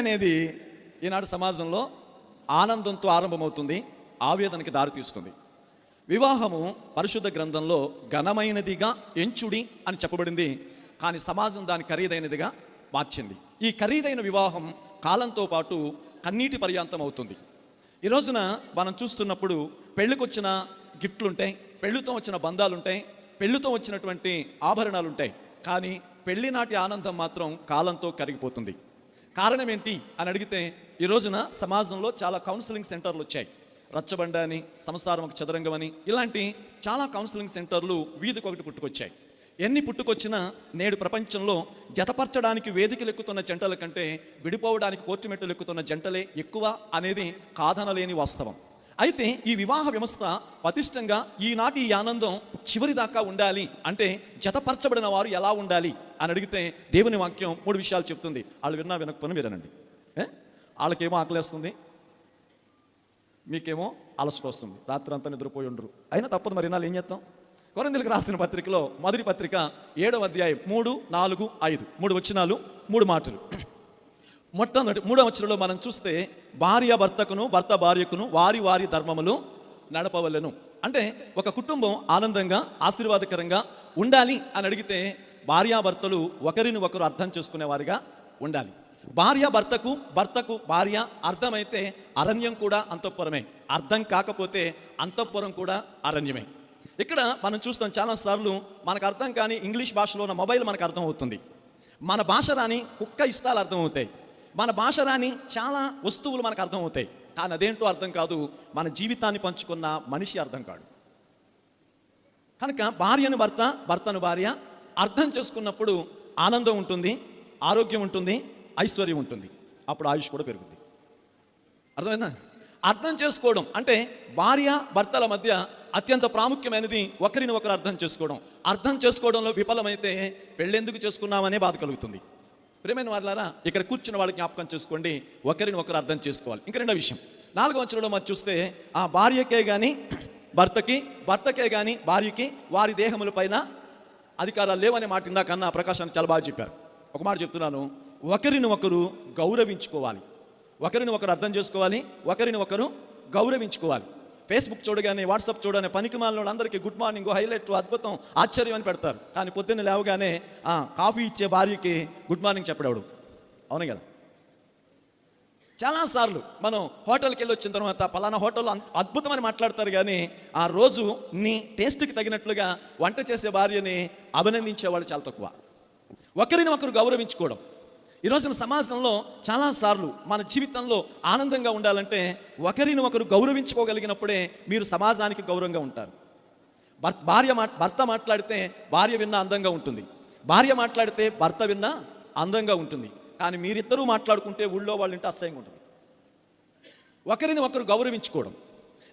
అనేది ఈనాడు సమాజంలో ఆనందంతో ఆరంభమవుతుంది ఆవేదనకి దారితీస్తుంది వివాహము పరిశుద్ధ గ్రంథంలో ఘనమైనదిగా ఎంచుడి అని చెప్పబడింది కానీ సమాజం దాని ఖరీదైనదిగా మార్చింది. ఈ ఖరీదైన వివాహం కాలంతో పాటు కన్నీటి పర్యాంతం అవుతుంది. ఈ రోజున మనం చూస్తున్నప్పుడు పెళ్ళికొచ్చిన గిఫ్ట్లు ఉంటాయి పెళ్ళితో వచ్చిన బంధాలు ఉంటాయి పెళ్ళితో వచ్చినటువంటి ఆభరణాలు ఉంటాయి కానీ పెళ్ళి నాటి ఆనందం మాత్రం కాలంతో కరిగిపోతుంది. కారణం ఏంటి అని అడిగితే ఈ రోజున సమాజంలో చాలా కౌన్సిలింగ్ సెంటర్లు వచ్చాయి. రచ్చబండ అని సంసారం ఒక చదరంగం అని ఇలాంటి చాలా కౌన్సిలింగ్ సెంటర్లు వీధికి ఒకటి పుట్టుకొచ్చాయి. ఎన్ని పుట్టుకొచ్చినా నేడు ప్రపంచంలో జతపరచడానికి వేదికలు ఎక్కుతున్న జంటల కంటే విడిపోవడానికి కోర్టు మెట్టులు ఎక్కుతున్న జంటలే ఎక్కువ అనేది కాదనలేని వాస్తవం. అయితే ఈ వివాహ వ్యవస్థ పతిష్టంగా ఈనాటి ఈ ఆనందం చివరి దాకా ఉండాలి అంటే జతపరచబడిన వారు ఎలా ఉండాలి? అని అడిగితే దేవుని వాక్యం మూడు విషయాలు చెప్తుంది. వాళ్ళు విన్నా వినకపోయినా వినండి వాళ్ళకేమో ఆకలేస్తుంది. మీకేమో అలసట వస్తుంది. రాత్రి అంతా నిద్రపోయి ఉండరు. అయినా తప్పదు మరి నాలు ఏం చేస్తాం? కొరందులకు రాసిన పత్రికలో మొదటి పత్రిక ఏడవ అధ్యాయం మూడు నాలుగు ఐదు. మూడు వచనాలు మూడు మాటలు. మొట్టమొదటి మూడవ వచనంలో మనం చూస్తే భార్య భర్తకును భర్త భార్యకును వారి వారి ధర్మములు నడపవలను. అంటే ఒక కుటుంబం ఆనందంగా ఆశీర్వాదకరంగా ఉండాలి అని అడిగితే భార్యాభర్తలు ఒకరిని ఒకరు అర్థం చేసుకునేవారిగా ఉండాలి. భార్య భర్తకు భర్తకు భార్య అర్థమైతే అరణ్యం కూడా అంతఃపురమే. అర్థం కాకపోతే అంతఃపురం కూడా అరణ్యమే. ఇక్కడ మనం చూస్తాం చాలాసార్లు మనకు అర్థం కాని ఇంగ్లీష్ భాషలో ఉన్న మొబైల్ మనకు అర్థం అవుతుంది మన భాష రాని కుక్క ఇష్టాలు అర్థమవుతాయి. మన భాష రాని చాలా వస్తువులు మనకు అర్థమవుతాయి. కానీ అదేంటో అర్థం కాదు. మన జీవితాన్ని పంచుకున్న మనిషి అర్థం కాడు. కనుక భార్యను భర్త భర్తను భార్య అర్థం చేసుకున్నప్పుడు ఆనందం ఉంటుంది ఆరోగ్యం ఉంటుంది ఐశ్వర్యం ఉంటుంది. అప్పుడు ఆయుష్ కూడా పెరుగుద్ది. అర్థమైందా? అర్థం చేసుకోవడం అంటే భార్య భర్తల మధ్య అత్యంత ప్రాముఖ్యమైనది ఒకరిని ఒకరు అర్థం చేసుకోవడం. అర్థం చేసుకోవడంలో విఫలమైతే పెళ్ళెందుకు చేసుకున్నామనే బాధ కలుగుతుంది. ప్రేమైన వాళ్ళారా ఇక్కడ కూర్చున్న వాళ్ళకి జ్ఞాపకం చేసుకోండి. ఒకరిని ఒకరు అర్థం చేసుకోవాలి. ఇంకా రెండో విషయం. నాలుగో వంచడంలో మనం చూస్తే ఆ భార్యకే కానీ భర్తకి భర్తకే కానీ భార్యకి వారి దేహముల పైన అధికారాలు లేవనే మాట ఇందాకన్నా ప్రకాశాన్ని చాలా బాగా చెప్పారు. ఒక మాట చెప్తున్నాను. ఒకరిని ఒకరు గౌరవించుకోవాలి. ఒకరిని ఒకరు అర్థం చేసుకోవాలి. ఒకరిని ఒకరు గౌరవించుకోవాలి. ఫేస్బుక్ చూడగానే వాట్సాప్ చూడగానే పనికి అందరికీ వాళ్ళందరికీ గుడ్ మార్నింగ్ హైలైట్ అద్భుతం ఆశ్చర్యం అని పెడతారు. కానీ పొద్దున్న లేవగానే ఆ, కాఫీ ఇచ్చే భార్యకి గుడ్ మార్నింగ్ చెప్పడాడు అవును కదా? చాలాసార్లు మనం హోటల్కి వెళ్ళి వచ్చిన తర్వాత పలానా హోటల్లో అద్భుతమని మాట్లాడతారు కానీ ఆ రోజు నీ టేస్ట్కి తగినట్లుగా వంట చేసే భార్యని అభినందించేవాళ్ళు చాలా తక్కువ. ఒకరిని ఒకరు గౌరవించుకోవడం. ఈరోజు సమాజంలో చాలాసార్లు మన జీవితంలో ఆనందంగా ఉండాలంటే ఒకరిని ఒకరు గౌరవించుకోగలిగినప్పుడే మీరు సమాజానికి గౌరవంగా ఉంటారు. భార్య మా భర్త మాట్లాడితే భార్య విన్న అందంగా ఉంటుంది. భార్య మాట్లాడితే భర్త విన్న అందంగా ఉంటుంది. కానీ మీరిద్దరూ మాట్లాడుకుంటే ఊళ్ళో వాళ్ళ ఇంటి అసహ్యంగా ఉంటుంది. ఒకరిని ఒకరు గౌరవించుకోవడం.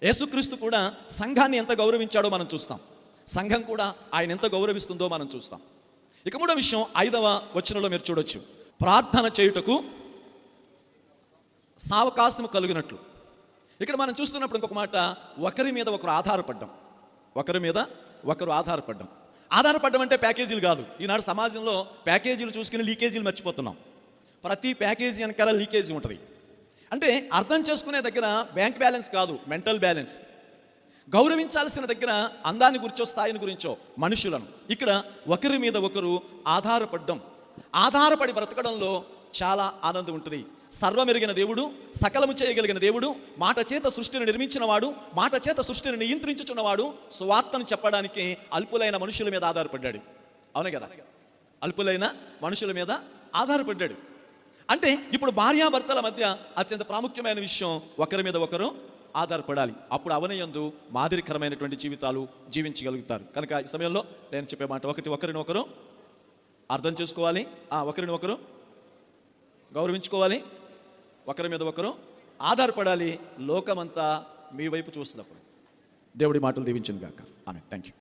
యేసుక్రీస్తు కూడా సంఘాన్ని ఎంత గౌరవించాడో మనం చూస్తాం. సంఘం కూడా ఆయన ఎంత గౌరవిస్తుందో మనం చూస్తాం. ఇక మూడో విషయం ఐదవ వచనంలో మీరు చూడొచ్చు. ప్రార్థన చేయుటకు సావకాశం కలిగినట్లు. ఇక్కడ మనం చూస్తున్నప్పుడు ఇంకొక మాట ఒకరి మీద ఒకరు ఆధారపడ్డం. ఒకరి మీద ఒకరు ఆధారపడ్డం. ఆధారపడ్డం అంటే ప్యాకేజీలు కాదు. ఈనాడు సమాజంలో ప్యాకేజీలు చూసుకుని లీకేజీలు మర్చిపోతున్నాం. ప్రతి ప్యాకేజీ వెనకాల లీకేజీ ఉంటుంది. అంటే అర్థం చేసుకునే దగ్గర బ్యాంక్ బ్యాలెన్స్ కాదు మెంటల్ బ్యాలెన్స్. గౌరవించాల్సిన దగ్గర అందాన్ని గురించో స్థాయిని గురించో మనుషులను. ఇక్కడ ఒకరి మీద ఒకరు ఆధారపడ్డం. ఆధారపడి బ్రతకడంలో చాలా ఆనందం ఉంటుంది. సర్వమెరిగిన దేవుడు సకలము చేయగలిగిన దేవుడు మాట చేత సృష్టిని నిర్మించినవాడు మాట చేత సృష్టిని నియంత్రించుచున్నవాడు స్వార్థను చెప్పడానికి అల్పులైన మనుషుల మీద ఆధారపడ్డాడు. అవునే కదా? అల్పులైన మనుషుల మీద ఆధారపడ్డాడు. అంటే ఇప్పుడు భార్యాభర్తల మధ్య అత్యంత ప్రాముఖ్యమైన విషయం ఒకరి మీద ఒకరు ఆధారపడాలి. అప్పుడు అవనయందు మాదిరికరమైనటువంటి జీవితాలు జీవించగలుగుతారు. కనుక ఈ సమయంలో నేను చెప్పే మాట ఒకటి ఒకరిని ఒకరు అర్థం చేసుకోవాలి. ఆ ఒకరిని ఒకరు గౌరవించుకోవాలి. ఒకరి మీద ఒకరు ఆధారపడాలి. లోకమంతా మీ వైపు చూసినప్పుడు దేవుడి మాటలు దీవించింది కాక ఆమె థ్యాంక్ యూ